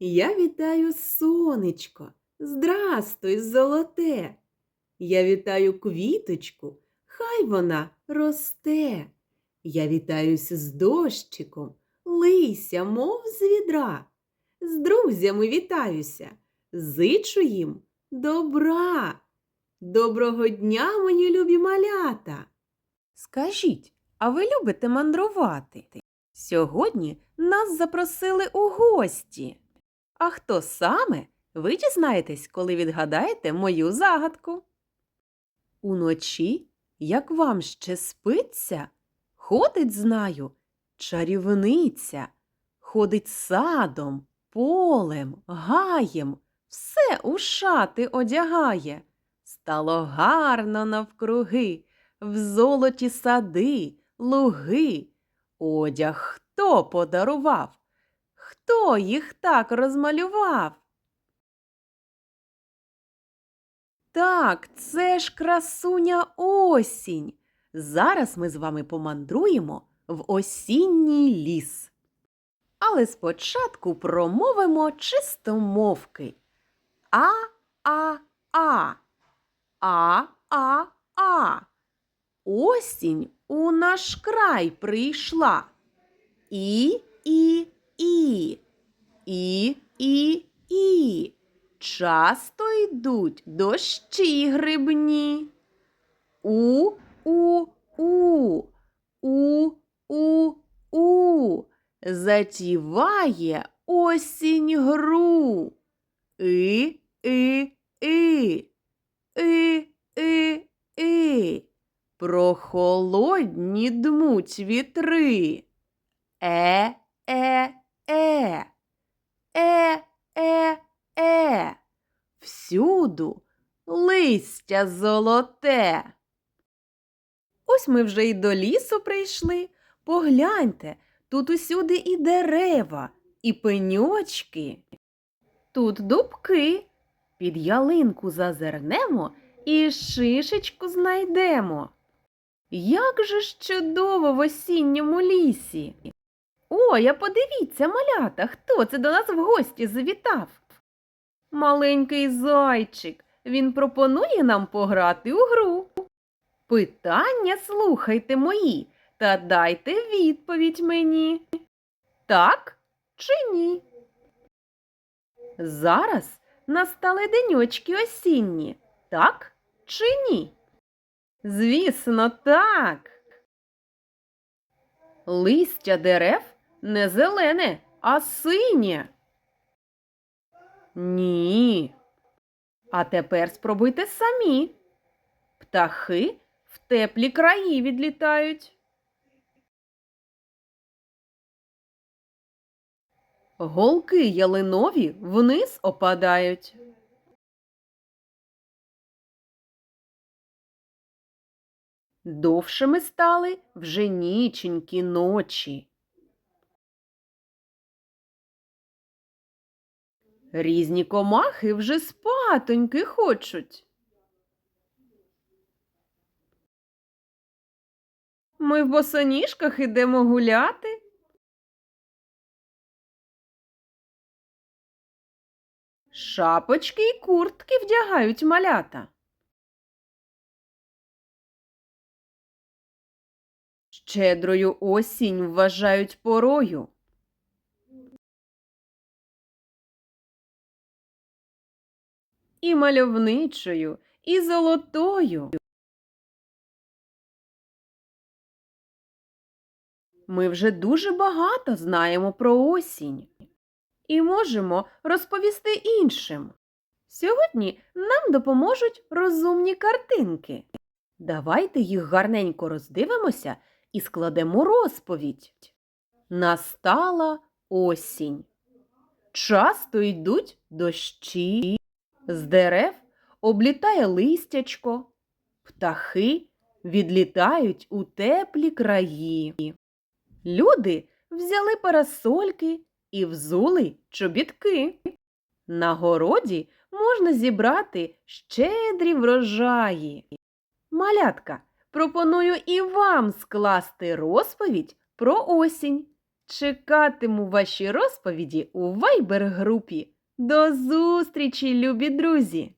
Я вітаю сонечко, здрастуй, золоте. Я вітаю квіточку, хай вона росте. Я вітаюся з дощиком, лися, мов з відра. З друзями вітаюся, зичу їм добра. Доброго дня, мої любі малята. Скажіть, а ви любите мандрувати? Сьогодні нас запросили у гості. А хто саме, ви дізнаєтесь, коли відгадаєте мою загадку. Уночі, як вам ще спиться, ходить, знаю, чарівниця, ходить садом, полем, гаєм, все у шати одягає. Стало гарно навкруги, в золоті сади, луги. Одяг хто подарував? Хто їх так розмалював? Так, це ж красуня осінь. Зараз ми з вами помандруємо в осінній ліс. Але спочатку промовимо чистомовки. А-а-а. А-а-а. Осінь у наш край прийшла. І, і, і. І, і, і. Часто йдуть дощі грибні. У, у, у. У, у, у. Затіває осінь гру. И, и, и. И, и, и. Прохолодні дмуть вітри. Е, е, е. Е, е, е. Всюду листя золоте. Ось ми вже й до лісу прийшли. Погляньте, тут усюди і дерева, і пеньочки. Тут дубки. Під ялинку зазирнемо і шишечку знайдемо. Як же ж чудово в осінньому лісі. Ой, а подивіться, малята, хто це до нас в гості завітав? Маленький зайчик. Він пропонує нам пограти у гру. Питання слухайте мої та дайте відповідь мені. Так чи ні? Зараз настали деньочки осінні. Так чи ні? Звісно, так. Листя дерев не зелене, а синє. Ні. А тепер спробуйте самі. Птахи в теплі краї відлітають. Голки ялинові вниз опадають. Довшими стали вже ніченькі ночі. Різні комахи вже спатоньки хочуть. Ми в босоніжках ідемо гуляти. Шапочки й куртки вдягають малята. Щедрою осінь вважають порою. І мальовничою, і золотою. Ми вже дуже багато знаємо про осінь і можемо розповісти іншим. Сьогодні нам допоможуть розумні картинки. Давайте їх гарненько роздивимося і складемо розповідь. Настала осінь. Часто йдуть дощі, з дерев облітає листячко, птахи відлітають у теплі краї. Люди взяли парасольки і взули чобітки. На городі можна зібрати щедрі врожаї. Малятка, пропоную і вам скласти розповідь про осінь. Чекатиму ваші розповіді у Viber групі. До зустрічі, любі друзі!